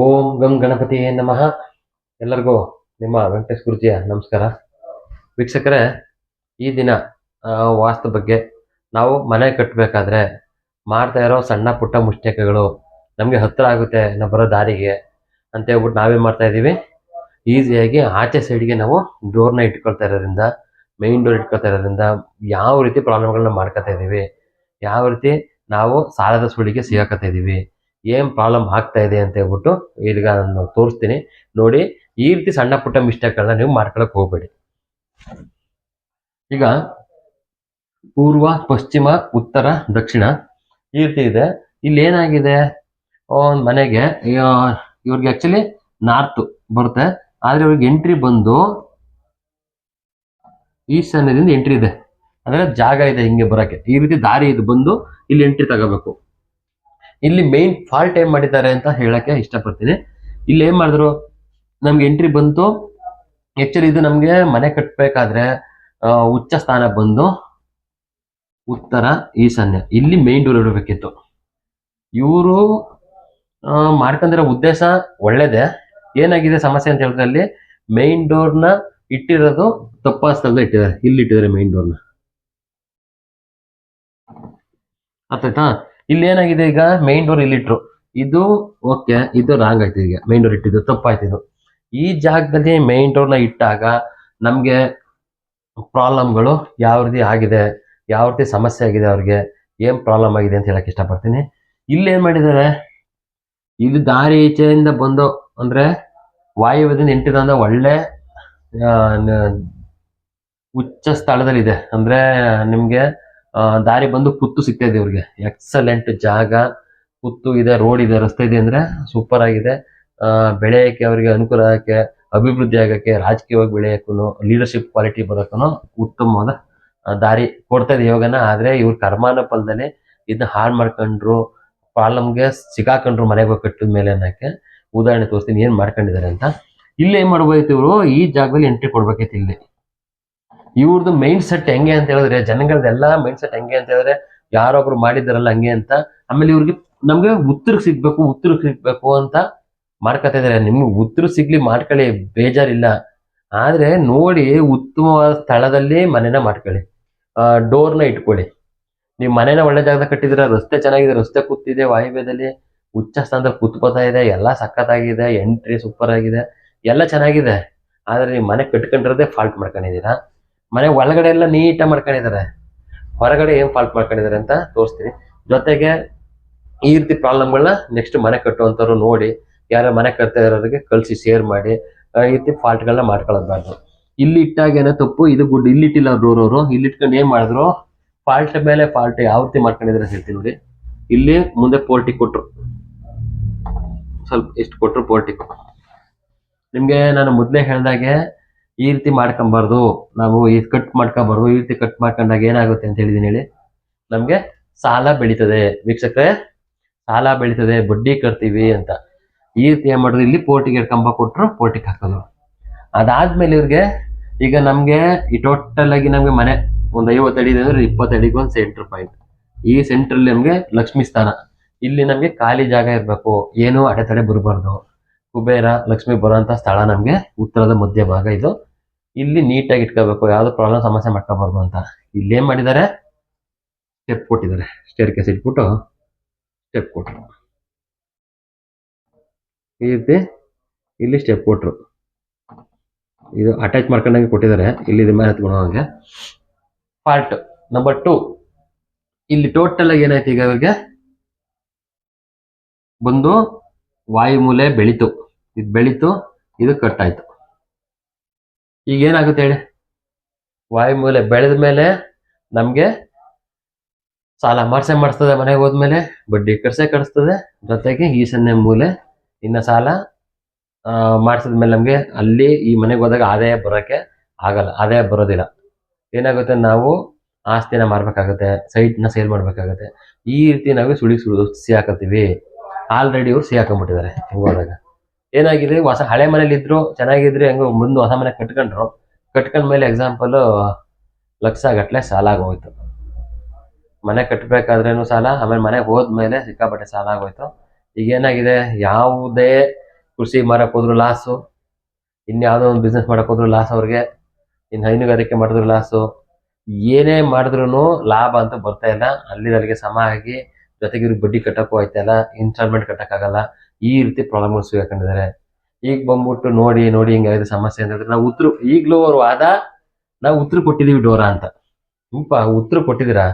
ಓಂ ಗಂ ಗಣಪತಿ ನಮಃ. ಎಲ್ಲರಿಗೂ ನಿಮ್ಮ ವೆಂಕಟೇಶ್ ಗುರುಜಿಯ ನಮಸ್ಕಾರ. ವೀಕ್ಷಕರೇ, ಈ ದಿನ ವಾಸ್ತು ಬಗ್ಗೆ ನಾವು ಮನೆ ಕಟ್ಟಬೇಕಾದ್ರೆ ಮಾಡ್ತಾ ಇರೋ ಸಣ್ಣ ಪುಟ್ಟ ಮುಷ್ಟೇಕಗಳು ನಮಗೆ ಹತ್ತಿರ ಆಗುತ್ತೆ ನಾವು ಬರೋ ದಾರಿಗೆ ಅಂತ ಹೇಳ್ಬಿಟ್ಟು ನಾವೇನು ಮಾಡ್ತಾ ಇದ್ದೀವಿ. ಈಸಿಯಾಗಿ ಆಚೆ ಸೈಡ್ಗೆ ನಾವು ಡೋರ್ನ ಇಟ್ಕೊಳ್ತಾ ಇರೋದ್ರಿಂದ ಮೈನ್ ಡೋರ್ ಇಟ್ಕೊಳ್ತಾ ಇರೋದ್ರಿಂದ ಯಾವ ರೀತಿ ಪ್ರಾಬ್ಲಮ್ಗಳನ್ನ ಮಾಡ್ಕೊತಾ ಇದ್ದೀವಿ, ಯಾವ ರೀತಿ ನಾವು ಸಾಲದ ಸುಳಿಗೆ ಸಿಗಾಕತ್ತಾ ಇದ್ದೀವಿ ಏನು ಪ್ರಾಬ್ಲಮ್ ಆಗ್ತಾ ಇದೆ ಅಂತ ಹೇಳ್ಬಿಟ್ಟು ಈಗ ನಾನು ತೋರಿಸ್ತೀನಿ. ನೋಡಿ, ಈ ರೀತಿ ಸಣ್ಣ ಪುಟ್ಟ ಮಿಸ್ಟೇಕ್ಗಳನ್ನ ನೀವು ಮಾಡ್ಕೊಳಕ್ ಹೋಗ್ಬೇಡಿ. ಈಗ ಪೂರ್ವ, ಪಶ್ಚಿಮ, ಉತ್ತರ, ದಕ್ಷಿಣ ಈ ರೀತಿ ಇದೆ. ಇಲ್ಲಿ ಏನಾಗಿದೆ? ಒಂದು ಮನೆಗೆ ಇವ- ಇವ್ರಿಗೆ ಆಕ್ಚುಲಿ ನಾರ್ತ್ ಬರುತ್ತೆ. ಆದ್ರೆ ಇವ್ರಿಗೆ ಎಂಟ್ರಿ ಬಂದು ಈಶಾನ್ಯದಿಂದ ಎಂಟ್ರಿ ಇದೆ. ಅಂದರೆ ಜಾಗ ಇದೆ ಹಿಂಗೆ ಬರಕ್ಕೆ. ಈ ರೀತಿ ದಾರಿ ಇದು ಬಂದು ಇಲ್ಲಿ ಎಂಟ್ರಿ ತಗೋಬೇಕು. ಇಲ್ಲಿ ಮೇನ್ ಫಾಲ್ಟ್ ಏನ್ ಮಾಡಿದ್ದಾರೆ ಅಂತ ಹೇಳಕ್ಕೆ ಇಷ್ಟಪಡ್ತೀನಿ. ಇಲ್ಲಿ ಏನ್ ಮಾಡಿದ್ರು? ನಮ್ಗೆ ಎಂಟ್ರಿ ಬಂತು. ಆಕ್ಚುಲಿ ಇದು ನಮ್ಗೆ ಮನೆ ಕಟ್ಟಬೇಕಾದ್ರೆ ಉಚ್ಚ ಸ್ಥಾನ ಬಂದು ಉತ್ತರ ಈಶಾನ್ಯ. ಇಲ್ಲಿ ಮೇನ್ ಡೋರ್ ಇಡಬೇಕಿತ್ತು. ಇವರು ಮಾಡ್ಕೊಂಡಿರೋ ಉದ್ದೇಶ ಒಳ್ಳೇದೇ. ಏನಾಗಿದೆ ಸಮಸ್ಯೆ ಅಂತ ಹೇಳಿದ್ರೆ ಅಲ್ಲಿ ಮೇನ್ ಡೋರ್ನ ಇಟ್ಟಿರೋದು ತಪ್ಪ ಸ್ಥಳದ ಇಟ್ಟಿದ್ದಾರೆ. ಇಲ್ಲಿ ಇಟ್ಟಿದ್ದಾರೆ ಮೇನ್ ಡೋರ್ನ ಅರ್ಥಾಯ್ತಾ? ಇಲ್ಲಿ ಏನಾಗಿದೆ ಈಗ? ಮೈನ್ ಡೋರ್ ಇಲ್ಲಿಟ್ರು ಇದು ಓಕೆ ಇದು ರಾಂಗ್ ಆಯ್ತು ಈಗ. ಮೈನ್ ಡೋರ್ ಇಟ್ಟಿದ್ದು. ತಪ್ಪಾಯ್ತು ಇದು. ಈ ಜಾಗದಲ್ಲಿ ಮೈನ್ ಡೋರ್ನ ಇಟ್ಟಾಗ ನಮಗೆ ಪ್ರಾಬ್ಲಮ್ಗಳು ಯಾವ ರೀತಿ ಆಗಿದೆ? ಯಾವ ರೀತಿ ಸಮಸ್ಯೆ ಆಗಿದೆ ಅವ್ರಿಗೆ? ಏನು ಪ್ರಾಬ್ಲಮ್ ಆಗಿದೆ ಅಂತ ಹೇಳಕ್ ಇಷ್ಟಪಡ್ತೀನಿ. ಇಲ್ಲಿ ಏನು ಮಾಡಿದ್ದಾರೆ? ಇದು ದಾರಿ ಈಚೆಯಿಂದ ಬಂದು, ಅಂದ್ರೆ ವಾಯುವ್ಯದಿಂದ ಎಂಟಿದಂದ ಒಳ್ಳೆ ಉಚ್ಚ ಸ್ಥಳದಲ್ಲಿದೆ. ಅಂದ್ರೆ ನಿಮ್ಗೆ ದಾರಿ ಬಂದು ಕುತ್ತು ಸಿಗ್ತಾ ಇದೆ ಇವ್ರಿಗೆ. ಎಕ್ಸಲೆಂಟ್ ಜಾಗ. ಕುತ್ತು ಇದೆ ರೋಡ್ ಇದೆ, ರಸ್ತೆ ಇದೆ ಅಂದ್ರೆ ಸೂಪರ್ ಆಗಿದೆ. ಬೆಳೆಯಕ್ಕೆ ಅವರಿಗೆ ಅನುಕೂಲ ಆಗಕ್ಕೆ, ಅಭಿವೃದ್ಧಿ ಆಗಕ್ಕೆ, ರಾಜಕೀಯವಾಗಿ ಬೆಳೆಯಕ್ಕೂ ಲೀಡರ್ಶಿಪ್ ಕ್ವಾಲಿಟಿ ಬರೋಕ್ಕೂ ಉತ್ತಮವಾದ ದಾರಿ ಕೊಡ್ತಾ ಇದೆ ಯೋಗನ ಆದ್ರೆ ಇವ್ರ ಕರ್ಮಾನ ಫಲದಲ್ಲಿ ಇದನ್ನ ಹಾಳು ಮಾಡ್ಕೊಂಡ್ರು, ಪ್ರಾಬ್ಲಮ್ಗೆ ಸಿಗಾಕೊಂಡ್ರು ಮನೆಗೆ ಹೋಗಿ ಕಟ್ಟಿದ ಮೇಲೆ ಅನ್ನಕ್ಕೆ ಉದಾಹರಣೆ ತೋರಿಸ್ತೀನಿ, ಏನ್ ಮಾಡ್ಕೊಂಡಿದ್ದಾರೆ ಅಂತ. ಇಲ್ಲಿ ಏನ್ ಮಾಡ್ಬೋದಿತ್ತು ಇವರು? ಈ ಜಾಗದಲ್ಲಿ ಎಂಟ್ರಿ ಕೊಡ್ಬೇಕಿತ್ತು ಇಲ್ಲಿ. ಇವ್ರದ್ದು ಮೈಂಡ್ ಸೆಟ್ ಹೆಂಗೆ ಅಂತ ಹೇಳಿದ್ರೆ, ಜನಗಳದೆಲ್ಲ ಮೈಂಡ್ ಸೆಟ್ ಹೆಂಗೆ ಅಂತ ಹೇಳಿದ್ರೆ, ಯಾರೊಬ್ರು ಮಾಡಿದ್ದಾರಲ್ಲ ಹಂಗೆ ಅಂತ, ಆಮೇಲೆ ಇವ್ರಿಗೆ ನಮ್ಗೆ ಉತ್ತರಕ್ಕೆ ಸಿಗ್ಬೇಕು, ಉತ್ತರ ಸಿಗ್ಬೇಕು ಅಂತ ಮಾಡ್ಕೊತಾ ಇದಾರೆ. ನಿಮ್ಗೆ ಉತ್ತರ ಸಿಗ್ಲಿ ಮಾಡ್ಕೊಳ್ಳಿ, ಬೇಜಾರಿಲ್ಲ. ಆದ್ರೆ ನೋಡಿ, ಉತ್ತಮವಾದ ಸ್ಥಳದಲ್ಲಿ ಮನೆನ ಮಾಡ್ಕೊಳ್ಳಿ. ಡೋರ್ನ ಇಟ್ಕೊಳ್ಳಿ. ನೀವು ಮನೆನ ಒಳ್ಳೆ ಜಾಗದಾಗ ಕಟ್ಟಿದ್ರೆ ರಸ್ತೆ ಚೆನ್ನಾಗಿದೆ, ರಸ್ತೆ ಕೂತಿದೆ, ವಾಯುವ್ಯದಲ್ಲಿ ಉಚ್ಚ ಸ್ಥಾನದಲ್ಲಿ ಕೂತ್ಕೋತಾ ಇದೆ, ಎಲ್ಲ ಸಖತ್ತಾಗಿದೆ ಎಂಟ್ರಿ ಸೂಪರ್ ಆಗಿದೆ, ಎಲ್ಲ ಚೆನ್ನಾಗಿದೆ. ಆದ್ರೆ ನೀವು ಮನೆ ಕಟ್ಕೊಂಡಿರೋದೇ ಫಾಲ್ಟ್ ಮಾಡ್ಕೊಂಡಿದ್ದೀರಾ. ಮನೆ ಒಳಗಡೆ ಎಲ್ಲ ನೀಟಾಗಿ ಮಾಡ್ಕೊಂಡಿದ್ದಾರೆ. ಹೊರಗಡೆ ಏನ್ ಫಾಲ್ಟ್ ಮಾಡ್ಕೊಂಡಿದ್ದಾರೆ ಅಂತ ತೋರಿಸ್ತೀನಿ. ಜೊತೆಗೆ ಈ ರೀತಿ ಪ್ರಾಬ್ಲಮ್ಗಳನ್ನ ನೆಕ್ಸ್ಟ್ ಮನೆ ಕಟ್ಟುವಂಥವ್ರು ನೋಡಿ, ಯಾರ ಮನೆ ಕಟ್ತಾ ಇರೋರಿಗೆ ಕಳಿಸಿ ಶೇರ್ ಮಾಡಿ ಈ ರೀತಿ ಫಾಲ್ಟ್ಗಳನ್ನ ಮಾಡ್ಕೊಳ್ಳೋದ್ಬಾರ್ದು. ಇಲ್ಲಿ ಇಟ್ಟಾಗ ಏನೋ ತಪ್ಪು, ಇದು ಗುಡ್, ಇಲ್ಲಿ ಇಟ್ಟಿಲ್ಲ ಡೋರ್ ಇಲ್ಲಿ ಇಟ್ಕೊಂಡು ಏನ್ ಮಾಡಿದ್ರು? ಫಾಲ್ಟ್ ಮೇಲೆ ಫಾಲ್ಟ್ ಯಾವ ರೀತಿ ಮಾಡ್ಕೊಂಡಿದ್ದಾರೆ ಅಂತ ಹೇಳ್ತೀನಿ ನೋಡಿ. ಇಲ್ಲಿ ಮುಂದೆ ಪೋರ್ಟಿ ಕೊಟ್ರು. ಸ್ವಲ್ಪ ಎಷ್ಟು ಕೊಟ್ರು ಪೋರ್ಟಿ. ನಿಮ್ಗೆ ನಾನು ಮೊದಲೇ ಹೇಳ್ದಾಗೆ ಈ ರೀತಿ ಮಾಡ್ಕೊಬಾರ್ದು. ನಾವು ಈ ಕಟ್ ಮಾಡ್ಕೊಬಾರ್ದು. ಈ ರೀತಿ ಕಟ್ ಮಾಡ್ಕೊಂಡಾಗ ಏನಾಗುತ್ತೆ ಅಂತ ಹೇಳಿದೀನಿ ಹೇಳಿ. ನಮಗೆ ಸಾಲ ಬೆಳೀತದೆ. ವೀಕ್ಷಕರೇ, ಸಾಲ ಬೆಳೀತದೆ. ಬಡ್ಡಿ ಕಟ್ತೀವಿ ಅಂತ. ಈ ರೀತಿ ಏನ್ ಮಾಡಿದ್ರು, ಇಲ್ಲಿ ಪೋರ್ಟಿಗೆ ಕಂಬ ಕೊಟ್ಟರು ಪೋರ್ಟಿಗೆ ಹಾಕೋದು ಅದಾದ್ಮೇಲೆ ಇವ್ರಿಗೆ ಈಗ ನಮ್ಗೆ ಈ ಟೋಟಲ್ ಆಗಿ ನಮ್ಗೆ ಮನೆ ಒಂದ್ ಐವತ್ತು ಅಡಿ ಇದೆ ಅಂದ್ರೆ ಇಪ್ಪತ್ತು ಅಡಿಗೆ ಒಂದು ಸೆಂಟರ್ ಪಾಯಿಂಟ್ ಈ ಸೆಂಟ್ರಲ್ಲಿ ನಮ್ಗೆ ಲಕ್ಷ್ಮಿ ಸ್ಥಾನ. ಇಲ್ಲಿ ನಮ್ಗೆ ಖಾಲಿ ಜಾಗ ಇರಬೇಕು. ಏನು ಅಡೆತಡೆ ಬರಬಾರ್ದು. ಕುಬೇರ ಲಕ್ಷ್ಮಿ ಬರುವಂತ ಸ್ಥಳ ನಮ್ಗೆ ಉತ್ತರದ ಮಧ್ಯ ಭಾಗ ಇದು. ಇಲ್ಲಿ ನೀಟಾಗಿ ಇಟ್ಕೋಬೇಕು, ಯಾವುದು ಪ್ರಾಬ್ಲಮ್ ಸಮಸ್ಯೆ ಮಾಡ್ಕೋಬಾರ್ದು ಅಂತ. ಇಲ್ಲಿ ಏನು ಮಾಡಿದ್ದಾರೆ? ಸ್ಟೆಪ್ ಕೊಟ್ಟಿದ್ದಾರೆ. ಸ್ಟೇರ್ ಕೇಸ್ ಇಟ್ಬಿಟ್ಟು ಸ್ಟೆಪ್ ಕೊಟ್ಟರು ಈ ರೀತಿ ಇಲ್ಲಿ ಸ್ಟೆಪ್ ಕೊಟ್ಟರು ಇದು ಅಟ್ಯಾಚ್ ಮಾಡ್ಕೊಂಡಂಗೆ ಕೊಟ್ಟಿದ್ದಾರೆ. ಇಲ್ಲಿ ಇದ್ರ ಮೇಲೆ ಹತ್ಕೊಂಡು ಹೋಗಂಗೆ ಪಾರ್ಟ್ ನಂಬರ್ ಟು ಇಲ್ಲಿ ಟೋಟಲ್ ಆಗಿ ಏನಾಯ್ತು ಈಗ ಅವರಿಗೆ ಬಂದು ವಾಯುಮೂಲೆ ಬೆಳೀತು. ಇದು ಬೆಳೀತು, ಇದು ಕಟ್ ಆಯ್ತು. ಈಗ ಏನಾಗುತ್ತೆ ಹೇಳಿ ವಾಯುಮೂಲೆ ಬೆಳೆದ ಮೇಲೆ ನಮಗೆ ಸಾಲ ಮಾಡ್ಸೆ ಮಾಡಿಸ್ತದೆ, ಮನೆಗೆ ಹೋದ್ಮೇಲೆ ಬಡ್ಡಿ ಕಟ್ಸೆ ಕಟ್ಸ್ತದೆ. ಜೊತೆಗೆ ಈಶಾನ್ಯ ಮೂಲೆ ಇನ್ನ ಸಾಲ ಮಾಡಿಸಿದ್ಮೇಲೆ ನಮಗೆ ಅಲ್ಲಿ ಈ ಮನೆಗೆ ಹೋದಾಗ ಆದಾಯ ಬರೋಕ್ಕೆ ಆಗಲ್ಲ, ಆದಾಯ ಬರೋದಿಲ್ಲ. ಏನಾಗುತ್ತೆ? ನಾವು ಆಸ್ತಿನ ಮಾರ್ಬೇಕಾಗುತ್ತೆ, ಸೈಟ್ನ ಸೇಲ್ ಮಾಡಬೇಕಾಗುತ್ತೆ. ಈ ರೀತಿ ನಾವು ಸುಳಿ ಸುಳಿ ಸಿ ಹಾಕತ್ತೀವಿ. ಆಲ್ರೆಡಿ ಅವ್ರು ಸಿಹಾಕೊಂಡ್ಬಿಟ್ಟಿದ್ದಾರೆ ಹಾಕೊಂಡ್ಬಿಟ್ಟಿದ್ದಾರೆ ಹೋದಾಗ. ಏನಾಗಿದೆ? ಹೊಸ ಹಳೆ ಮನೇಲಿ ಇದ್ರು, ಚೆನ್ನಾಗಿದ್ರೆ ಹೆಂಗ ಮುಂದೆ ಹೊಸ ಮನೆ ಕಟ್ಕೊಂಡ್ರು. ಮೇಲೆ ಎಕ್ಸಾಂಪಲ್ ಲಕ್ಷ ಗಟ್ಲೆ ಸಾಲ ಆಗೋಯ್ತು. ಮನೆ ಕಟ್ಟಬೇಕಾದ್ರೇನು ಸಾಲ? ಆಮೇಲೆ ಮನೆಗೆ ಹೋದ್ಮೇಲೆ ಸಿಕ್ಕಾಪಟ್ಟೆ ಸಾಲ ಆಗೋಯ್ತು. ಈಗ ಏನಾಗಿದೆ? ಯಾವುದೇ ಕೃಷಿ ಮಾರಕ್ ಹೋದ್ರು ಲಾಸು ಇನ್ಯಾವುದೋ ಒಂದು ಬಿಸ್ನೆಸ್ ಮಾಡಕ್ ಹೋದ್ರು ಲಾಸ್ ಅವ್ರಿಗೆ. ಇನ್ನು ಹೈನುಗಾರಿಕೆ ಮಾಡಿದ್ರು ಲಾಸು ಏನೇ ಮಾಡಿದ್ರು ಲಾಭ ಅಂತ ಬರ್ತಾ ಇಲ್ಲ. ಅಲ್ಲಿ ಅಲ್ಲಿಗೆ ಸಮ ಆಗಿ ಜೊತೆಗೆ ಇವ್ರಿಗೆ ಬಡ್ಡಿ ಕಟ್ಟಕ್ಕೂ ಆಯ್ತಾ ಇಲ್ಲ. ಇನ್ಸ್ಟಾಲ್ಮೆಂಟ್ ಕಟ್ಟಕ್ಕಾಗಲ್ಲ. ಈ ರೀತಿ ಪ್ರಾಬ್ಲಮ್ಸ್ ಹಾಕೊಂಡಿದ್ದಾರೆ ಈಗ ಬಂದ್ಬಿಟ್ಟು ನೋಡಿ ನೋಡಿ ಹಿಂಗಾಗಿದೆ ಸಮಸ್ಯೆ ಅಂತ ಹೇಳಿದ್ರೆ ನಾವು ಉತ್ತರ, ಈಗಲೂ ಅವ್ರು ವಾದ ನಾವು ಉತ್ತರ ಕೊಟ್ಟಿದೀವಿ ಡೋರಾ ಅಂತ. ಉಪ್ಪ ಉತ್ತರ ಕೊಟ್ಟಿದ್ದೀರಾ?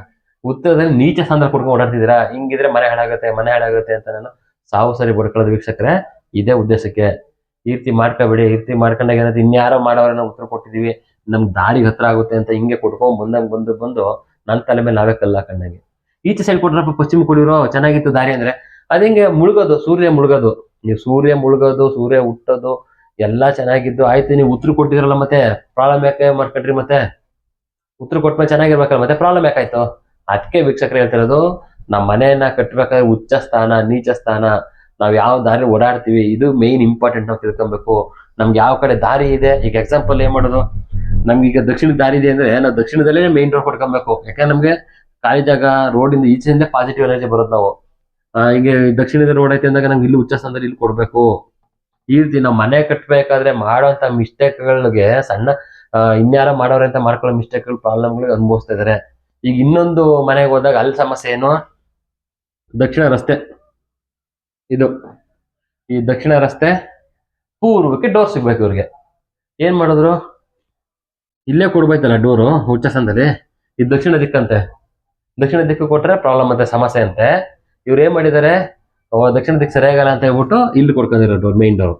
ಉತ್ತರದಲ್ಲಿ ನೀಚ ಸಾಂದ್ರ ಕೊಡ್ಕೊಂಡು ಓಡಾಡ್ತಿದ್ದೀರಾ? ಹಿಂಗಿದ್ರೆ ಮನೆ ಹಾಳಾಗುತ್ತೆ ಮನೆ ಹಾಳಾಗುತ್ತೆ ಅಂತ ನಾನು ಸಾವು ಸರಿ ಬಡ್ಕೊಳ್ಳೋದು ವೀಕ್ಷಕರೇ, ಇದೇ ಉದ್ದೇಶಕ್ಕೆ. ಈ ರೀತಿ ಮಾಡ್ಕೋಬೇಡಿ, ಈ ರೀತಿ ಮಾಡ್ಕೊಂಡಾಗ ಏನಾದ್ರು ಇನ್ಯಾರೋ ಮಾಡೋರನ್ನ ಉತ್ತರ ಕೊಟ್ಟಿದೀವಿ ನಮ್ಗೆ ದಾರಿಗೆ ಹತ್ರ ಆಗುತ್ತೆ ಅಂತ ಹಿಂಗೆ ಕೊಟ್ಕೊಂಡು ಬಂದಂಗೆ ಬಂದು ಬಂದು ನನ್ನ ತಲೆ ಮೇಲೆ ನಾವೇ ಕಲ್ಲ ಈಚೆ ಸೈಡ್ ಕೊಟ್ರಪ್ಪ, ಪಶ್ಚಿಮ ಕೊಡಿರೋ, ಚೆನ್ನಾಗಿತ್ತು ದಾರಿ ಅಂದ್ರೆ ಅದ್ ಹಿಂಗೆ ಮುಳುಗೋದು? ಸೂರ್ಯ ಮುಳುಗೋದು. ನೀವು ಸೂರ್ಯ ಮುಳುಗೋದು, ಸೂರ್ಯ ಹುಟ್ಟೋದು, ಎಲ್ಲ ಚೆನ್ನಾಗಿದ್ದು ಆಯ್ತು. ನೀವು ಉತ್ತರ ಕೊಟ್ಟಿದ್ರಲ್ಲ ಮತ್ತೆ ಪ್ರಾಬ್ಲಮ್ ಯಾಕೆ ಮಾಡ್ಕೊಂಡ್ರಿ ಮತ್ತೆ. ಉತ್ತರ ಕೊಟ್ಮೇಲೆ ಚೆನ್ನಾಗಿರ್ಬೇಕಲ್ಲ ಮತ್ತೆ ಪ್ರಾಬ್ಲಮ್ ಯಾಕಾಯ್ತು ಅದಕ್ಕೆ ವೀಕ್ಷಕರು ಹೇಳ್ತಿರೋದು ನಮ್ಮ ಮನೆಯನ್ನ ಕಟ್ಟಬೇಕಾದ್ರೆ ಉಚ್ಚ ಸ್ಥಾನ, ನೀಚ ಸ್ಥಾನ. ನಾವು ಯಾವ ದಾರಿ ಓಡಾಡ್ತೀವಿ, ಇದು ಮೇನ್ ಇಂಪಾರ್ಟೆಂಟ್ ನಾವು ತಿಳ್ಕೊಬೇಕು. ನಮ್ಗೆ ಯಾವ ಕಡೆ ದಾರಿ ಇದೆ? ಈಗ ಎಕ್ಸಾಂಪಲ್ ಏನ್ ಮಾಡೋದು? ನಮ್ಗೆ ಈಗ ದಕ್ಷಿಣ ದಾರಿ ಇದೆ ಅಂದ್ರೆ, ನಾವು ದಕ್ಷಿಣದಲ್ಲೇ ಮೇನ್ ರೋಡ್ ಕೊಡ್ಕೊಬೇಕು ಯಾಕಂದ್ರೆ ನಮ್ಗೆ ಖಾಲಿ ಜಾಗ ರೋಡಿಂದ ಈಚೆಯಿಂದ ಪಾಸಿಟಿವ್ ಎನರ್ಜಿ ಬರೋದು ನಾವು. ಈಗ ದಕ್ಷಿಣದ ರೋಡ್ ಐತೆ ಅಂದಾಗ ನಂಗೆ ಇಲ್ಲಿ ಉಚ್ಚ ಇಲ್ಲಿ ಕೊಡ್ಬೇಕು. ಈ ರೀತಿ ನಾವು ಮನೆ ಕಟ್ಟಬೇಕಾದ್ರೆ ಮಾಡೋಂಥ ಮಿಸ್ಟೇಕ್ಗಳಿಗೆ ಸಣ್ಣ ಇನ್ಯಾರ ಮಾಡೋರೆ ಅಂತ ಮಾಡ್ಕೊಳ್ಳೋ ಮಿಸ್ಟೇಕ್ಗಳು ಪ್ರಾಬ್ಲಮ್ಗಳಿಗೆ ಅನುಭವಿಸ್ತಾ ಇದಾರೆ. ಈಗ ಇನ್ನೊಂದು ಮನೆಗೆ ಹೋದಾಗ ಅಲ್ಲಿ ಸಮಸ್ಯೆ ಏನು? ದಕ್ಷಿಣ ರಸ್ತೆ. ಇದು, ಈ ದಕ್ಷಿಣ ರಸ್ತೆ ಪೂರ್ವಕ್ಕೆ ಡೋರ್ ಸಿಗ್ಬೇಕು ಇವ್ರಿಗೆ. ಏನ್ ಮಾಡಿದ್ರು? ಇಲ್ಲೇ ಕೊಡ್ಬೇಕಲ್ಲ ಡೋರು ಉಚ್ಚಸಂದಲ್ಲಿ ಇದು ದಕ್ಷಿಣ ದಿಕ್ಕಂತೆ. ದಕ್ಷಿಣ ದಿಕ್ಕು ಕೊಟ್ರೆ ಪ್ರಾಬ್ಲಮ್ ಅಂತೆ ಸಮಸ್ಯೆ ಅಂತೆ. ಇವ್ರು ಏನ್ ಮಾಡಿದ್ದಾರೆ ದಕ್ಷಿಣ ದಿಕ್ಕು ಸರಿಯಾಗಲ್ಲ ಅಂತ ಹೇಳ್ಬಿಟ್ಟು ಇಲ್ಲಿ ಕೊಡ್ಕೊಂಡಿರೋ ಡೋರ್ ಮೇನ್ ಡೋರ್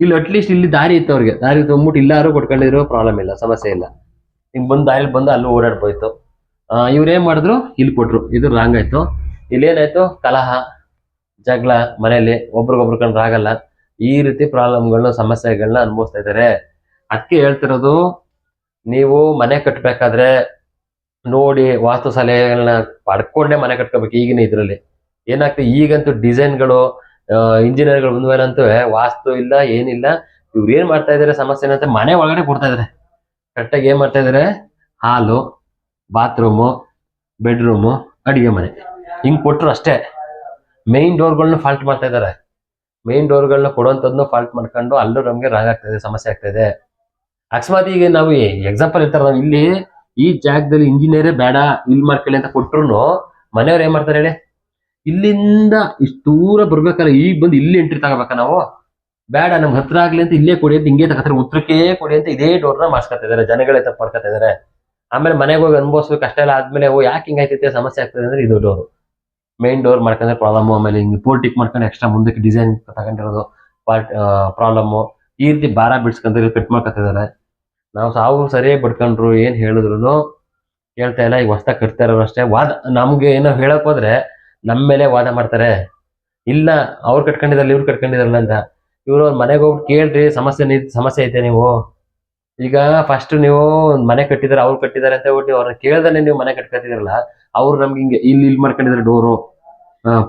ಇಲ್ಲಿ ಅಟ್ಲೀಸ್ಟ್ ಇಲ್ಲಿ ದಾರಿ ಇತ್ತು ಅವ್ರಿಗೆ. ದಾರಿ ತೊಗೊಂಡ್ಬಿಟ್ಟು ಇಲ್ಲಾರು ಕೊಟ್ಕೊಂಡಿದ್ರು ಪ್ರಾಬ್ಲಮ್ ಇಲ್ಲ, ಸಮಸ್ಯೆ ಇಲ್ಲ. ಹಿಂಗ್ ಬಂದು ದಾರಿ ಬಂದು ಅಲ್ಲೂ ಓಡಾಡ್ಬೋಯ್ತು ಇವ್ರು ಏನ್ ಮಾಡಿದ್ರು? ಇಲ್ಲಿ ಕೊಟ್ರು. ಇದು ರಾಂಗ್ ಆಯ್ತು. ಇಲ್ಲೇನಾಯ್ತು ಕಲಹ, ಜಗಳ, ಮನೆಯಲ್ಲಿ ಒಬ್ರಿಗೊಬ್ರು ಕಂಡ್ರಾಗಲ್ಲ ಈ ರೀತಿ ಪ್ರಾಬ್ಲಮ್ಗಳನ್ನ ಸಮಸ್ಯೆಗಳನ್ನ ಅನುಭವಿಸ್ತಾ ಇದ್ದಾರೆ. ಅದಕ್ಕೆ ಹೇಳ್ತಿರೋದು, ನೀವು ಮನೆ ಕಟ್ಟಬೇಕಾದ್ರೆ ನೋಡಿ ವಾಸ್ತು ಸಲಹೆಗಳನ್ನ ಪಡ್ಕೊಂಡೇ ಮನೆ ಕಟ್ಕೋಬೇಕು ಈಗಿನ ಇದರಲ್ಲಿ. ಏನಾಗ್ತದೆ, ಈಗಂತೂ ಡಿಸೈನ್ಗಳು ಇಂಜಿನಿಯರ್ಗಳು ಬಂದ್ಮೇಲಂತೂ ವಾಸ್ತು ಇಲ್ಲ, ಏನಿಲ್ಲ, ಇವ್ರು ಏನ್ ಮಾಡ್ತಾ ಇದಾರೆ ಸಮಸ್ಯೆ ಏನಂತ ಮನೆ ಒಳಗಡೆ ಕೊಡ್ತಾ ಇದಾರೆ. ಕರೆಕ್ಟಾಗಿ ಏನ್ ಮಾಡ್ತಾ ಇದಾರೆ, ಹಾಲು, ಬಾತ್ರೂಮು, ಬೆಡ್ರೂಮು, ಅಡಿಗೆ ಮನೆ. ಹಿಂಗ್ ಕೊಟ್ರು ಅಷ್ಟೇ. ಮೇನ್ ಡೋರ್ಗಳನ್ನ ಫಾಲ್ಟ್ ಮಾಡ್ತಾ ಇದಾರೆ. ಮೇನ್ ಡೋರ್ಗಳನ್ನ ಕೊಡುವಂಥದ್ನು ಫಾಲ್ಟ್ ಮಾಡ್ಕೊಂಡು ಅಲ್ಲೂ ನಮಗೆ ರಾಂಗ್ ಆಗ್ತಾ ಇದೆ, ಸಮಸ್ಯೆ ಆಗ್ತಾ ಇದೆ. ಅಕಸ್ಮಾತ್ ಈಗ ನಾವು ಎಕ್ಸಾಂಪಲ್ ಇರ್ತಾರೆ ನಾವು ಇಲ್ಲಿ ಈ ಜಾಗದಲ್ಲಿ ಇಂಜಿನಿಯರೇ ಬೇಡ, ಇಲ್ಲಿ ಮಾಡ್ಕೊಳ್ಳಿ ಅಂತ ಕೊಟ್ರು ಮನೆಯವ್ರು ಏನ್ ಮಾಡ್ತಾರೆ ಹೇಳಿ? ಇಲ್ಲಿಂದ ಇಷ್ಟು ದೂರ ಬರ್ಬೇಕಲ್ಲ, ಈಗ ಬಂದು ಇಲ್ಲಿ ಎಂಟ್ರಿ ತಗೋಬೇಕ ನಾವು? ಬೇಡ, ನಮ್ಗೆ ಹತ್ರ ಆಗ್ಲಿ ಅಂತ ಇಲ್ಲೇ ಕೊಡಿ ಅಂತ ಹಿಂಗೆ ತಗೋತಾರೆ, ಉತ್ತರಕ್ಕೆ ಕೊಡಿ ಅಂತ ಇದೇ ಡೋರ್ನ ಮಾಡ್ಸ್ಕೊತಾ ಇದಾರೆ, ಜನಗಳೇ ತಪ್ಪು ಮಾಡ್ಕೊತಾ ಇದಾರೆ. ಆಮೇಲೆ ಮನೆಗೆ ಹೋಗಿ ಅನುಭವಿಸ್ಬೇಕು ಅಷ್ಟೆಲ್ಲ ಆದ್ಮೇಲೆ, ಓ, ಯಾಕೆ ಹಿಂಗಾಯ್ತೈತೆ ಸಮಸ್ಯೆ ಆಗ್ತದೆ ಅಂದ್ರೆ ಇದು ಡೋರ್ ಮೇನ್ ಡೋರ್ ಮಾಡ್ಕೊಂಡ್ರೆ ಪ್ರಾಬ್ಲಮ್ ಆಮೇಲೆ ಹಿಂಗೆ ಪೋರ್ಟಿಕ್ ಮಾಡ್ಕೊಂಡು ಎಕ್ಸ್ಟ್ರಾ ಮುಂದಕ್ಕೆ ಡಿಸೈನ್ ತಗೊಂಡಿರೋದು ಪಾರ್ಟ್ ಪ್ರಾಬ್ಲಮ್ಮು ಈ ರೀತಿ ಬಾರ ಬಿಡ್ಸ್ಕೊಂಡ್ರೆ ಕಟ್ ಮಾಡ್ಕೊತಿದ್ದಾರೆ ನಾವು ಸಾವು ಸರಿಯಾಗಿ ಬಡ್ಕೊಂಡ್ರು ಏನು ಹೇಳಿದ್ರು ಕೇಳ್ತಾ ಇಲ್ಲ, ಈಗ ಹೊಸ್ದಾಗ್ ಕಟ್ತಾ ಇರೋರು ಅಷ್ಟೇ ವಾದ, ನಮಗೆ ಏನೋ ಹೇಳಕ್ ಹೋದ್ರೆ ನಮ್ಮ ಮೇಲೆ ವಾದ ಮಾಡ್ತಾರೆ. ಇಲ್ಲ, ಅವ್ರು ಕಟ್ಕೊಂಡಿದ್ರಲ್ಲ ಇವ್ರು ಕಟ್ಕೊಂಡಿದಾರಲ್ಲ ಅಂತ. ಇವ್ರು ಅವ್ರ ಮನೆಗೆ ಹೋಗ್ಬಿಟ್ಟು ಕೇಳ್ರಿ, ಸಮಸ್ಯೆ ಸಮಸ್ಯೆ ಐತೆ ನೀವು. ಈಗ ಫಸ್ಟ್ ನೀವು ಮನೆ ಕಟ್ಟಿದಾರೆ, ಅವ್ರು ಕಟ್ಟಿದ್ದಾರೆ ಅಂತ ಹೇಳ್ಬಿಟ್ಟು ಅವ್ರನ್ನ ಕೇಳ್ದೇ ನೀವು ಮನೆ ಕಟ್ಕೊತಿದಿರಲ್ಲ ಅವ್ರು ನಮ್ಗೆ ಹಿಂಗೆ, ಇಲ್ಲಿ ಇಲ್ಲಿ ಮಾಡ್ಕೊಂಡಿದ್ದಾರೆ ಡೋರು.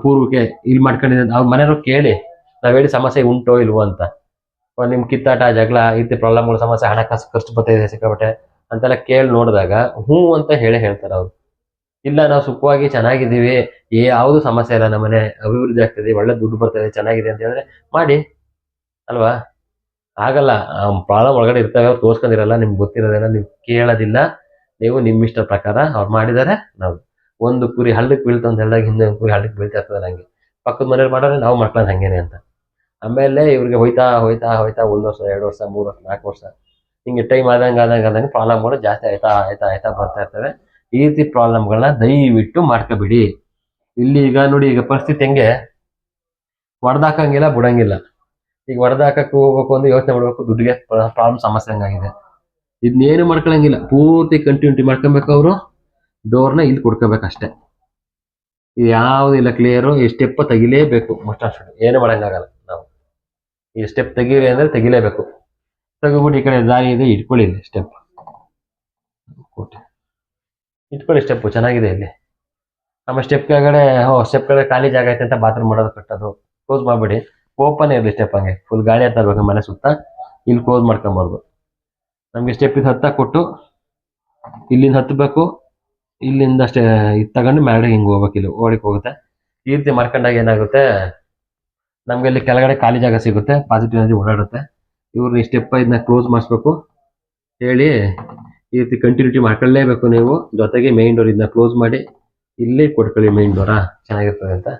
ಪೂರ್ವಕ್ಕೆ ಇಲ್ಲಿ ಮಾಡ್ಕೊಂಡಿದ್ದಾರೆ ಅವ್ರ ಮನೆಯವ್ರು ಕೇಳಿ, ನಾವ್ ಹೇಳಿ ಸಮಸ್ಯೆ ಉಂಟೋ, ಇಲ್ವೋ ಅಂತ. ಒಂದ್ ನಿಮ್ ಕಿತ್ತಾಟ, ಜಗಳ ಈ ರೀತಿ ಪ್ರಾಬ್ಲಮ್ಗಳು ಸಮಸ್ಯೆ, ಹಣಕಾಸು ಖರ್ಚು ಬರ್ತಾ ಇದೆ ಸಿಕ್ಕಾಪಟ್ಟೆ ಅಂತೆಲ್ಲ ಕೇಳಿ ನೋಡಿದಾಗ ಹ್ಞೂ ಅಂತ ಹೇಳಿ ಹೇಳ್ತಾರೆ ಅವ್ರು. ಇಲ್ಲ, ನಾವು ಸುಖವಾಗಿ ಚೆನ್ನಾಗಿದ್ದೀವಿ. ಯಾವುದು ಸಮಸ್ಯೆ ಇಲ್ಲ ನಮ್ಮನೆ. ಅಭಿವೃದ್ಧಿ ಆಗ್ತದೆ. ಒಳ್ಳೆ ದುಡ್ಡು ಬರ್ತದೆ ಚೆನ್ನಾಗಿದೆ ಅಂತ ಹೇಳಿದ್ರೆ ಮಾಡಿ. ಅಲ್ವಾ? ಆಗಲ್ಲ. ಪ್ರಾಬ್ಲಮ್ ಒಳಗಡೆ ಇರ್ತವೆ. ಅವ್ರು ತೋರ್ಸ್ಕೊಂಡಿರಲ್ಲ. ನಿಮ್ಗೆ ಗೊತ್ತಿರೋದಿಲ್ಲ ನೀವು ಕೇಳೋದಿಲ್ಲ. ನೀವು ನಿಮ್ಮ ಇಷ್ಟ ಪ್ರಕಾರ ಅವ್ರು ಮಾಡಿದ್ದಾರೆ. ನಾವು ಒಂದು ಕುರಿ ಹಳ್ಳಕ್ಕೆ ಬೀಳ್ತು ಅಂತ ಹೇಳಿದಾಗ ಹಿಂದೆ ಒಂದು ಕುರಿ ಹಳ್ಳಕ್ಕೆ ಬೀಳ್ತಾ ಇರ್ತದೆ ನಂಗೆ. ಪಕ್ಕದ ಮನೇಲಿ ಮಾಡೋರೆ, ನಾವು ಮಾಡ್ಕೊಳ್ಳೋದು ಹಂಗೇನೆ ಅಂತ. ಆಮೇಲೆ ಇವ್ರಿಗೆ ಹೋಯ್ತಾ ಹೋಯ್ತಾ ಹೋಯ್ತಾ ಒಂದು ವರ್ಷ, ಎರಡು ವರ್ಷ, ಮೂರು ವರ್ಷ, ನಾಲ್ಕು ವರ್ಷ ಹಿಂಗೆ ಟೈಮ್ ಆದಂಗೆ ಆದಂಗೆ ಆದಂಗೆ ಪ್ರಾಬ್ಲಮ್ಗಳು ಜಾಸ್ತಿ ಆಯ್ತಾ ಆಯ್ತಾ ಆಯ್ತಾ ಬರ್ತಾ ಇರ್ತವೆ. ಈ ರೀತಿ ಪ್ರಾಬ್ಲಮ್ಗಳನ್ನ ದಯವಿಟ್ಟು ಮಾಡ್ಕೋಬಿಡಿ. ಇಲ್ಲಿ ಈಗ ನೋಡಿ, ಈಗ ಪರಿಸ್ಥಿತಿ ಹೆಂಗೆ? ಹೊಡೆದಾಕಂಗಿಲ್ಲ ಬಿಡಂಗಿಲ್ಲ. ಈಗ ಹೊಡೆದಾಕಕ್ಕೆ ಹೋಗ್ಬೇಕು ಅಂದ್ರೆ ಯೋಚನೆ ಮಾಡಬೇಕು, ದುಡ್ಡಿಗೆ ಪ್ರಾಬ್ಲಮ್ ಸಮಸ್ಯೆ ಹಂಗಾಗಿದೆ ಇದನ್ನೇನು ಮಾಡ್ಕೊಳಂಗಿಲ್ಲ, ಪೂರ್ತಿ ಕಂಟಿನ್ಯೂಟಿ ಮಾಡ್ಕೊಬೇಕು ಅವರು ಡೋರ್ನ ಇಲ್ಲಿ ಕೊಡ್ಕೋಬೇಕು ಅಷ್ಟೇ. ಇದು ಯಾವುದಿಲ್ಲ ಕ್ಲಿಯರು ಈ ಸ್ಟೆಪ್ ತೆಗಿಲೇಬೇಕು ಮಸ್ಟ್ ಅಷ್ಟು ಏನು ಮಾಡಂಗಾಗಲ್ಲ. ಈ ಸ್ಟೆಪ್ ತೆಗೀರಿ ಅಂದ್ರೆ ತೆಗಿಲೇಬೇಕು. ತೆಗಿಬಿಟ್ಟು ಈ ಕಡೆ ದಾರಿ ಇದೆ, ಇಟ್ಕೊಳ್ಳಿ ಇಲ್ಲಿ ಸ್ಟೆಪ್ ಇಟ್ಕೊಳ್ಳಿ ಸ್ಟೆಪ್ ಚೆನ್ನಾಗಿದೆ ಇಲ್ಲಿ. ನಮ್ಮ ಸ್ಟೆಪ್ ಕೆಳಗಡೆ ಹೋ ಸ್ಟೆಪ್ ಕೆಳಗಡೆ ಖಾಲಿ ಜಾಗ ಐತೆ ಅಂತ ಬಾತ್ರೂಮ್ ಮಾಡೋದು ಕಟ್ಟೋದು. ಕ್ಲೋಸ್ ಮಾಡಬೇಡಿ. ಓಪನ್ ಇರಲಿ ಸ್ಟೆಪ್ ಹಂಗೆ. ಫುಲ್ ಗಾಳಿ ಹತ್ತಾ ಇರ್ಬೇಕು ಮನೆ ಸುತ್ತ. ಇಲ್ಲಿ ಕ್ಲೋಸ್ ಮಾಡ್ಕೊಂಬಾರ್ದು. ನಮಗೆ ಸ್ಟೆಪ್ ಇದು ಹತ್ತ ಕೊಟ್ಟು, ಇಲ್ಲಿಂದ ಹತ್ತಬೇಕು. ಇಲ್ಲಿಂದ ಅಷ್ಟೇ, ಇದು ತಗೊಂಡು ಮ್ಯಾಲೆ ಹಿಂಗೆ ಹೋಗ್ಬೇಕು, ಇಲ್ಲಿ ಓಡಿಕೋಗುತ್ತೆ ಈ ರೀತಿ ಮಾಡ್ಕೊಂಡಾಗ ಏನಾಗುತ್ತೆ? ನಮ್ಗೆ ಇಲ್ಲಿ ಕೆಳಗಡೆ ಖಾಲಿ ಜಾಗ ಸಿಗುತ್ತೆ ಪಾಸಿಟಿವ್ ಎನರ್ಜಿ ಓಡಾಡುತ್ತೆ. ಇವ್ರನ್ನ ಸ್ಟೆಪ್ ಇದನ್ನ ಕ್ಲೋಸ್ ಮಾಡಿಸ್ಬೇಕು. ಹೇಳಿ ಈ ರೀತಿ ಕಂಟಿನ್ಯೂಟಿ ಮಾಡ್ಕೊಳ್ಳೇಬೇಕು ನೀವು. ಜೊತೆಗೆ ಮೈನ್ ಡೋರ್ ಇದನ್ನ ಕ್ಲೋಸ್ ಮಾಡಿ, ಇಲ್ಲೇ ಕೊಟ್ಕೊಳ್ಳಿ ಮೈನ್ ಡೋರಾ ಚೆನ್ನಾಗಿರ್ತದೆ ಅಂತ.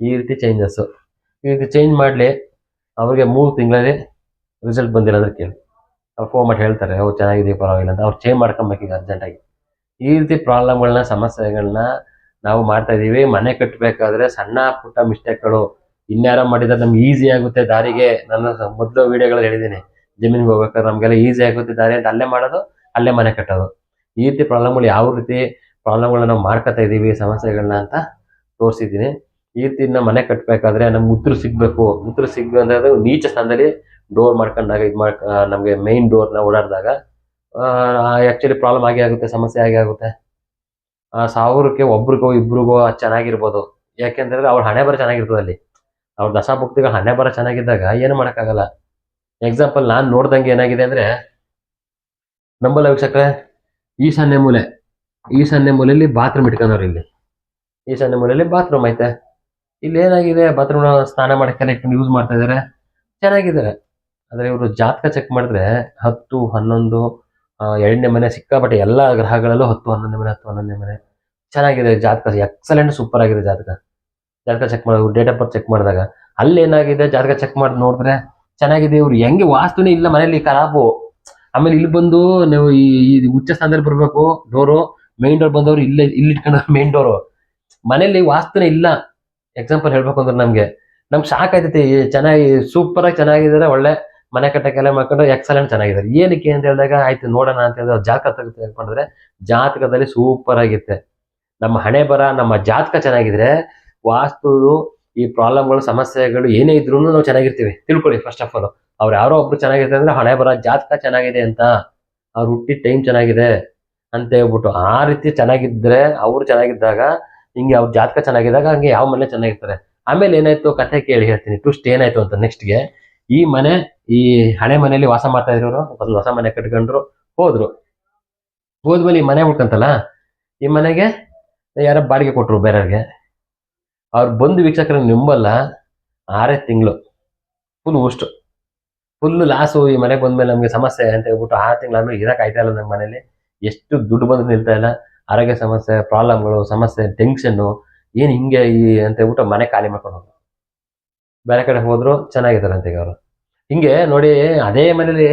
ಈ ರೀತಿ ಚೇಂಜಸ್ಸು ಈ ರೀತಿ ಚೇಂಜ್ ಮಾಡಲಿ, ಅವ್ರಿಗೆ ಮೂರು ತಿಂಗಳಲ್ಲಿ ರಿಸಲ್ಟ್ ಬಂದಿಲ್ಲ ಅಂದ್ರೆ ಕೇಳಿ. ಅವ್ರು ಫೋನ್ ಮಾಡಿ ಹೇಳ್ತಾರೆ ಅವ್ರು ಚೆನ್ನಾಗಿದೆ, ಪರವಾಗಿಲ್ಲ ಅಂತ. ಅವ್ರು ಚೇಂಜ್ ಮಾಡ್ಕೊಬೇಕು ಈಗ ಅರ್ಜೆಂಟಾಗಿ ಈ ರೀತಿ ಪ್ರಾಬ್ಲಮ್ಗಳನ್ನ ಸಮಸ್ಯೆಗಳನ್ನ ನಾವು ಮಾಡ್ತಾ ಇದ್ದೀವಿ ಮನೆ ಕಟ್ಟಬೇಕಾದ್ರೆ ಸಣ್ಣ ಪುಟ್ಟ ಮಿಸ್ಟೇಕ್ಗಳು ಇನ್ಯಾರೋ ಮಾಡಿದ್ರೆ ನಮ್ಗೆ ಈಸಿ ಆಗುತ್ತೆ ದಾರಿಗೆ. ನನ್ನ ಮೊದಲು ವಿಡಿಯೋಗಳಲ್ಲಿ ಹೇಳಿದ್ದೀನಿ, ಜಮೀನಿಗೆ ಹೋಗ್ಬೇಕಾದ್ರೆ ನಮಗೆಲ್ಲ ಈಸಿ ಆಗುತ್ತೆ ದಾರಿ ಅಂತ. ಅಲ್ಲೇ ಮಾಡೋದು, ಅಲ್ಲೇ ಮನೆ ಕಟ್ಟೋದು. ಈ ರೀತಿ ಪ್ರಾಬ್ಲಮ್ಗಳು ಯಾವ ರೀತಿ ಪ್ರಾಬ್ಲಮ್ಗಳನ್ನ ನಾವು ಮಾಡ್ಕೊತಾ ಇದ್ದೀವಿ ಸಮಸ್ಯೆಗಳನ್ನ ಅಂತ ತೋರಿಸಿದ್ದೀನಿ. ಈ ರೀತಿ ನಾವು ಮನೆ ಕಟ್ಟಬೇಕಾದ್ರೆ ನಮ್ಗೆ ಉತ್ತರ ಸಿಗಬೇಕು. ಉತ್ತರ ಅದು ನೀಚ ಸ್ಥಾನದಲ್ಲಿ ಡೋರ್ ಮಾಡ್ಕೊಂಡಾಗ, ಇದು ಮಾಡ್ ನಮಗೆ ಮೈನ್ ಡೋರ್ನ ಓಡಾಡಿದಾಗ ಆ್ಯಕ್ಚುಲಿ ಪ್ರಾಬ್ಲಮ್ ಆಗೇ ಆಗುತ್ತೆ, ಸಮಸ್ಯೆ ಆಗಿ ಆಗುತ್ತೆ. ಸಾವಿರಕ್ಕೆ ಒಬ್ರಿಗೋ, ಇಬ್ರಿಗೋ ಚೆನ್ನಾಗಿರ್ಬೋದು. ಯಾಕೆಂತಂದ್ರೆ ಅವ್ರ ಹಣೆ ಬರ ಚೆನ್ನಾಗಿರ್ತದೆ ಅಲ್ಲಿ. ಅವ್ರ ದಶಾಭುಕ್ತಿಗಳ ಹಣೆ ಬರ ಚೆನ್ನಾಗಿದ್ದಾಗ ಏನು ಮಾಡೋಕ್ಕಾಗಲ್ಲ. ಎಕ್ಸಾಂಪಲ್ ನಾನು ನೋಡ್ದಂಗೆ ಏನಾಗಿದೆ ಅಂದ್ರೆ, ನಂಬಲ್ಲ ಈ ಈಶಾನ್ಯ ಮೂಲೆ, ಈಶಾನ್ಯ ಮೂಲೆಯಲ್ಲಿ ಬಾತ್ರೂಮ್ ಇಟ್ಕೊಂಡವ್ರು ಇಲ್ಲಿ. ಈಶಾನ್ಯ ಮೂಲೆಯಲ್ಲಿ ಬಾತ್ರೂಮ್ ಐತೆ. ಇಲ್ಲಿ ಏನಾಗಿದೆ ಬಾತ್ರೂಮ್ ಸ್ನಾನ ಮಾಡೋಕ್ಕೆಲ್ಲ ಇಟ್ಕೊಂಡು ಯೂಸ್ ಮಾಡ್ತಾ ಇದ್ದಾರೆ ಚೆನ್ನಾಗಿದ್ದಾರೆ. ಆದರೆ ಇವರು ಜಾತಕ ಚೆಕ್ ಮಾಡಿದ್ರೆ ಹತ್ತು, ಹನ್ನೊಂದು ಎರಡನೇ ಮನೆ ಸಿಕ್ಕಾಪಟ್ಟೆ ಎಲ್ಲ ಗ್ರಹಗಳಲ್ಲೂ ಹತ್ತು ಹನ್ನೊಂದನೇ ಮನೆ, ಹತ್ತು ಹನ್ನೊಂದನೇ ಮನೆ. ಚೆನ್ನಾಗಿದೆ ಜಾತಕ ಎಕ್ಸಲೆಂಟ್ ಸೂಪರ್ ಆಗಿದೆ ಜಾತಕ. ಜಾತಕ ಚೆಕ್ ಮಾಡೋದು ಡೇಟ್ ಆಫ್ ಬರ್ತ್ ಚೆಕ್ ಮಾಡಿದಾಗ. ಅಲ್ಲಿ ಏನಾಗಿದೆ? ಜಾತಕ ಚೆಕ್ ಮಾಡಿ ನೋಡಿದ್ರೆ ಚೆನ್ನಾಗಿದೆ ಇವ್ರು. ಹೆಂಗೆ ವಾಸ್ತುನೇ ಇಲ್ಲ ಮನೇಲಿ ಖರಾಬು ಆಮೇಲೆ ಇಲ್ಲಿ ಬಂದು ನೀವು ಈ ಉಚ್ಚ ಸ್ಥಾನದಲ್ಲಿ ಬರಬೇಕು ಡೋರು ಮೇನ್ ಡೋರ್ ಬಂದವರು ಇಲ್ಲೇ, ಇಲ್ಲಿ ಇಟ್ಕೊಂಡು ಮೇನ್ ಡೋರು ಮನೇಲಿ ವಾಸ್ತುನೇ ಇಲ್ಲ. ಎಕ್ಸಾಂಪಲ್ ಹೇಳ್ಬೇಕು ಅಂದ್ರೆ ನಮ್ಗೆ. ನಮ್ಗೆ ಶಾಕ್ ಆಯ್ತೈತಿ. ಚೆನ್ನಾಗಿ ಸೂಪರ್ ಆಗಿ ಚೆನ್ನಾಗಿದ್ದಾರೆ, ಒಳ್ಳೆ ಮನೆ ಕಟ್ಟಕ್ಕೆಲ್ಲ ಮಾಡ್ಕೊಂಡು ಎಕ್ಸಲೆಂಟ್ ಚೆನ್ನಾಗಿದ್ದಾರೆ. ಏನಕ್ಕೆ ಅಂತ ಹೇಳಿದಾಗ, ಆಯ್ತು ನೋಡೋಣ ಅಂತ ಹೇಳಿದ್ರೆ ಜಾತಕ ತೆಗೆದು ತೆಗೆದುಕೊಂಡ್ರೆ ಜಾತಕದಲ್ಲಿ ಸೂಪರ್ ಆಗಿತ್ತೆ. ನಮ್ಮ ಹಣೆ ಬರ, ನಮ್ಮ ಜಾತಕ ಚೆನ್ನಾಗಿದ್ರೆ ವಾಸ್ತು ಈ ಪ್ರಾಬ್ಲಮ್ಗಳು ಸಮಸ್ಯೆಗಳು ಏನೇ ಇದ್ರೂ ನಾವು ಚೆನ್ನಾಗಿರ್ತೀವಿ. ತಿಳ್ಕೊಳ್ಳಿ ಫಸ್ಟ್ ಆಫ್ ಆಲ್ ಅವ್ರು ಯಾರೋ ಒಬ್ರು ಚೆನ್ನಾಗಿರ್ತಾರೆ ಅಂದ್ರೆ ಹಣೆ ಬರ ಜಾತಕ ಚೆನ್ನಾಗಿದೆ ಅಂತ. ಅವ್ರು ಹುಟ್ಟಿದ ಟೈಮ್ ಚೆನ್ನಾಗಿದೆ ಅಂತ ಹೇಳ್ಬಿಟ್ಟು ಆ ರೀತಿ ಚೆನ್ನಾಗಿದ್ರೆ, ಅವ್ರು ಚೆನ್ನಾಗಿದ್ದಾಗ, ಹಿಂಗೆ ಅವ್ರ ಜಾತಕ ಚೆನ್ನಾಗಿದ್ದಾಗ ಹಂಗೆ ಯಾವ ಮನೆ ಚೆನ್ನಾಗಿರ್ತಾರೆ. ಆಮೇಲೆ ಏನಾಯ್ತು? ಕಥೆ ಕೇಳಿ ಹೇಳ್ತೀನಿ. ಟ್ವಿಸ್ಟ್ ಏನಾಯ್ತು ಅಂತ ನೆಕ್ಸ್ಟ್ಗೆ ಈ ಮನೆ, ಈ ಹಳೆ ಮನೆಯಲ್ಲಿ ವಾಸ ಮಾಡ್ತಾ ಇದ್ರು ಮೊದಲು ಹೊಸ ಮನೆ ಕಟ್ಕೊಂಡ್ರು, ಹೋದ್ರು. ಹೋದ್ಮೇಲೆ ಈ ಮನೆ ಹುಡ್ಕಂತಲ್ಲ ಈ ಮನೆಗೆ ಯಾರೋ ಬಾಡಿಗೆ ಕೊಟ್ರು ಬೇರೆಯವ್ರಿಗೆ. ಅವ್ರು ಬಂದು ವೀಕ್ಷಕರ ನಿಂಬಲ್ಲ, ಆರೇ ತಿಂಗಳು. ಫುಲ್ ಉಷ್ಟು ಫುಲ್ ಲಾಸು ಈ ಮನೆಗೆ ಬಂದ್ಮೇಲೆ ನಮಗೆ ಸಮಸ್ಯೆ ಅಂತ ಹೇಳ್ಬಿಟ್ಟು ಆರು ತಿಂಗಳು ಆದ್ಮೇಲೆ ಇರಕ್ಕೆ ಆಯ್ತಾ ಇಲ್ಲ ನಮ್ಮ ಮನೇಲಿ. ಎಷ್ಟು ದುಡ್ಡು ಬಂದು ನಿಲ್ತಾ ಇಲ್ಲ. ಆರೋಗ್ಯ ಸಮಸ್ಯೆ, ಪ್ರಾಬ್ಲಮ್ಗಳು, ಸಮಸ್ಯೆ ಟೆನ್ಷನ್ನು ಏನು ಹಿಂಗೆ ಈ ಅಂತ ಹೇಳ್ಬಿಟ್ಟು ಮನೆ ಖಾಲಿ ಮಾಡ್ಕೊಂಡು ಹೋದ್ರು. ಬೇರೆ ಕಡೆ ಹೋದ್ರು, ಚೆನ್ನಾಗಿದ್ದಾರೆ ಅಂತ ಅವರು. ಹಿಂಗೆ ನೋಡಿ, ಅದೇ ಮನೇಲಿ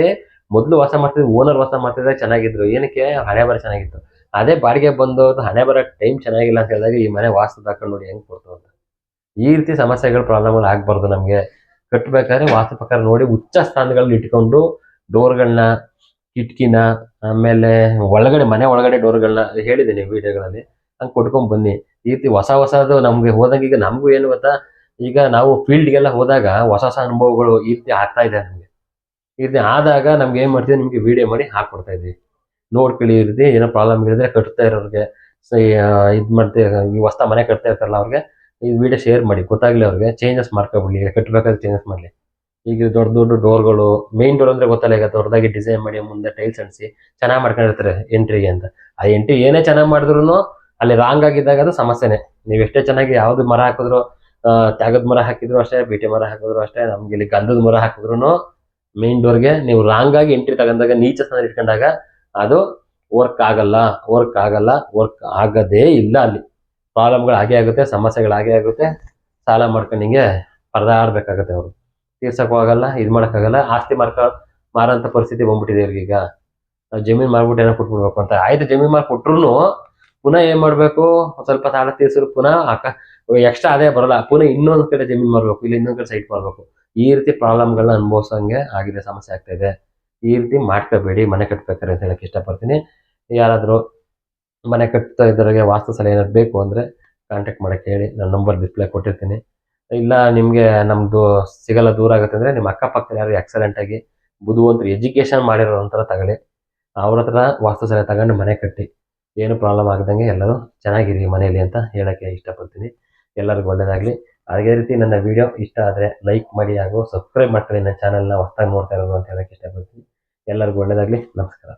ಮೊದಲು ವಾಸ ಮಾಡ್ತಿದ್ರು ಓನರ್ ವಾಸ ಮಾಡ್ತಿದ್ರೆ ಚೆನ್ನಾಗಿದ್ರು. ಏನಕ್ಕೆ? ಹಳೆ ಬರ ಚೆನ್ನಾಗಿತ್ತು. ಅದೇ ಬಾಡಿಗೆ ಬಂದು ಹಣೆ ಬರೋ ಟೈಮ್ ಚೆನ್ನಾಗಿಲ್ಲ ಅಂತ ಹೇಳಿದಾಗ ಈ ಮನೆ ವಾಸ್ತು ಹಾಕೊಂಡು ನೋಡಿ ಹೆಂಗೆ ಕೊಡ್ತು ಅಂತ. ಈ ರೀತಿ ಸಮಸ್ಯೆಗಳು ಪ್ರಾಬ್ಲಮ್ಗಳು ಆಗಬಾರ್ದು ನಮಗೆ. ಕಟ್ಟಬೇಕಾದ್ರೆ ವಾಸ್ತು ಪ್ರಕಾರ ನೋಡಿ ಉಚ್ಚ ಸ್ಥಾನಗಳಲ್ಲಿ ಇಟ್ಕೊಂಡು ಡೋರ್ಗಳನ್ನ ಕಿಟಕಿನ, ಆಮೇಲೆ ಒಳಗಡೆ, ಮನೆ ಒಳಗಡೆ ಡೋರ್ಗಳನ್ನ ಹೇಳಿದ್ದೀನಿ ವಿಡಿಯೋಗಳಲ್ಲಿ. ಹಂಗೆ ಕೊಟ್ಕೊಂಡು ಬನ್ನಿ. ಈ ರೀತಿ ಹೊಸ ಹೊಸದು ನಮಗೆ ಹೋದಂಗೆ ಈಗ ನಮಗೂ ಏನು ಗೊತ್ತಾ? ಈಗ ನಾವು ಫೀಲ್ಡ್ಗೆಲ್ಲ ಹೋದಾಗ ಹೊಸ ಹೊಸ ಅನುಭವಗಳು ಈ ರೀತಿ ಆಗ್ತಾ ಇದೆ ನಮಗೆ. ಈ ರೀತಿ ಆದಾಗ ನಮ್ಗೆ ಏನ್ ಮಾಡ್ತೀವಿ? ನಿಮಗೆ ವಿಡಿಯೋ ಮಾಡಿ ಹಾಕ್ಕೊಡ್ತಾ ಇದ್ವಿ. ನೋಡ್ಕೊಳ್ಳಿ ರೀತಿ ಏನೋ ಪ್ರಾಬ್ಲಮ್ ಇರಿದ್ರೆ ಕಟ್ತಾ ಇರೋರಿಗೆ ಇದು ಮಾಡ್ತೀವಿ ಈ ಹೊಸ ಮನೆ ಕಟ್ತಾ ಇರ್ತಾರಲ್ಲ ಅವ್ರಿಗೆ, ಈ ವಿಡಿಯೋ ಶೇರ್ ಮಾಡಿ. ಗೊತ್ತಾಗಲಿ ಅವ್ರಿಗೆ ಚೇಂಜಸ್ ಮಾಡ್ಕೊಬಿಡಿ ಕಟ್ಟಬೇಕಾದ್ರೆ ಚೇಂಜಸ್ ಮಾಡಲಿ. ಈಗ ದೊಡ್ಡ ದೊಡ್ಡ ಡೋರ್ಗಳು ಮೇನ್ ಡೋರ್ ಅಂದರೆ ಗೊತ್ತಲ್ಲ, ಈಗ ದೊಡ್ಡದಾಗಿ ಡಿಸೈನ್ ಮಾಡಿ, ಮುಂದೆ ಟೈಲ್ಸ್ ಅಂಟಿಸಿ, ಚೆನ್ನಾಗಿ ಮಾಡ್ಕೊಂಡಿರ್ತಾರೆ ಎಂಟ್ರಿಗೆ ಅಂತ. ಆ ಎಂಟ್ರಿ ಏನೇ ಚೆನ್ನಾಗಿ ಮಾಡಿದ್ರು ಅಲ್ಲಿ ರಾಂಗ್ ಆಗಿದ್ದಾಗ ಅದು ಸಮಸ್ಯೆನೇ. ನೀವು ಎಷ್ಟೇ ಚೆನ್ನಾಗಿ ಯಾವುದು ಮರ ಹಾಕಿದ್ರು ತ್ಯಾಗದ ಮರ ಹಾಕಿದ್ರು ಅಷ್ಟೇ, ಬೀಟೆ ಮರ ಹಾಕಿದ್ರು ಅಷ್ಟೇ, ನಮ್ಗೆ ಇಲ್ಲಿ ಗಂಧದ ಮರ ಹಾಕಿದ್ರು ಮೇನ್ ಡೋರ್ಗೆ ನೀವು ರಾಂಗ್ ಆಗಿ ಎಂಟ್ರಿ ತಗೊಂಡಾಗ ನೀಚ ಸ್ಥಾನ ಇಟ್ಕೊಂಡಾಗ ಅದು ವರ್ಕ್ ಆಗಲ್ಲ ವರ್ಕ್ ಆಗಲ್ಲ ವರ್ಕ್ ಆಗದೇ ಇಲ್ಲ ಅಲ್ಲಿ. ಪ್ರಾಬ್ಲಮ್ಗಳು ಹಾಗೆ ಆಗುತ್ತೆ, ಸಮಸ್ಯೆಗಳು ಹಾಗೆ ಆಗುತ್ತೆ. ಸಾಲ ಮಾಡ್ಕೊಂಡು ಹಿಂಗೆ ಪರದಾಡ್ಬೇಕಾಗತ್ತೆ ಅವರು. ತೀರ್ಸೋಕ್ಕೂ ಆಗಲ್ಲ, ಇದು ಮಾಡೋಕ್ಕಾಗಲ್ಲ, ಆಸ್ತಿ ಮಾರ್ಕ ಮಾರೋಂಥ ಪರಿಸ್ಥಿತಿ ಬಂದ್ಬಿಟ್ಟಿದೆ ಅವ್ರಿಗೀಗ ಜಮೀನು ಮಾರ್ಬಿಟ್ಟು ಏನೋ ಕೊಟ್ಬಿಡ್ಬೇಕು ಅಂತ. ಆಯ್ತು ಜಮೀನು ಮಾರ್ ಕೊಟ್ರು ಪುನಃ ಏನು ಮಾಡಬೇಕು? ಸ್ವಲ್ಪ ಸಾಲ ತೀರ್ಸಿದ್ರು ಪುನಃ ಎಕ್ಸ್ಟ್ರಾ ಅದೇ ಬರಲ್ಲ. ಪುನಃ ಇನ್ನೊಂದು ಕಡೆ ಜಮೀನು ಮಾರ್ಬೇಕು, ಇಲ್ಲಿ ಇನ್ನೊಂದು ಕಡೆ ಸೈಟ್ ಮಾಡಬೇಕು ಈ ರೀತಿ ಪ್ರಾಬ್ಲಮ್ಗಳನ್ನ ಅನುಭವಿಸೋಂಗೆ ಆಗಿದೆ, ಸಮಸ್ಯೆ ಆಗ್ತಾ ಇದೆ. ಈ ರೀತಿ ಮಾಡ್ಕೋಬೇಡಿ, ಮನೆ ಕಟ್ಬೇಕಾರೆ ಅಂತ ಹೇಳಕ್ ಇಷ್ಟಪಡ್ತೀನಿ. ಯಾರಾದರೂ ಮನೆ ಕಟ್ತಾ ಇದ್ದವರಿಗೆ ವಾಸ್ತು ಸಲ ಏನಾದ್ರು ಬೇಕು ಅಂದರೆ ಕಾಂಟ್ಯಾಕ್ಟ್ ಮಾಡಕ್ಕೆ ಹೇಳಿ ನನ್ನ ನಂಬರ್ ಡಿಸ್ಪ್ಲೇ ಕೊಟ್ಟಿರ್ತೀನಿ. ಇಲ್ಲ ನಿಮಗೆ ನಮ್ಮದು ಸಿಗಲ್ಲ, ದೂರ ಆಗುತ್ತೆ ಅಂದರೆ ನಿಮ್ಮ ಅಕ್ಕಪಕ್ಕ ಯಾರು ಆಕ್ಸಿಡೆಂಟ್ ಆಗಿ ಬುದ್ಧಿವಂತರು ಎಜುಕೇಷನ್ ಮಾಡಿರೋ ಒಂಥರ ತಗೊಳ್ಳಿ. ಅವ್ರ ಹತ್ರ ವಾಸ್ತು ಸಲಹೆ ತಗೊಂಡು ಮನೆ ಕಟ್ಟಿ. ಏನು ಪ್ರಾಬ್ಲಮ್ ಆಗದಂಗೆ ಎಲ್ಲರೂ ಚೆನ್ನಾಗಿರಿ ಮನೆಯಲ್ಲಿ ಅಂತ ಹೇಳಕ್ಕೆ ಇಷ್ಟಪಡ್ತೀನಿ. ಎಲ್ಲರಿಗೂ ಒಳ್ಳೆಯದಾಗಲಿ ಅದೇ ರೀತಿ ನನ್ನ ವಿಡಿಯೋ ಇಷ್ಟ ಆದರೆ ಲೈಕ್ ಮಾಡಿ ಹಾಗೂ ಸಬ್ಸ್ಕ್ರೈಬ್ ಮಾಡ್ಕೊಳ್ಳಿ. ನನ್ನ ಚಾನಲ್ನ ಹೊಸ್ದಾಗಿ ನೋಡ್ತಾ ಇರೋದು ಅಂತ ಹೇಳಕ್ಕೆ ಇಷ್ಟಪಡ್ತೀನಿ. ಎಲ್ಲರಿಗೂ ಒಳ್ಳೆಯದಾಗಲಿ ನಮಸ್ಕಾರ.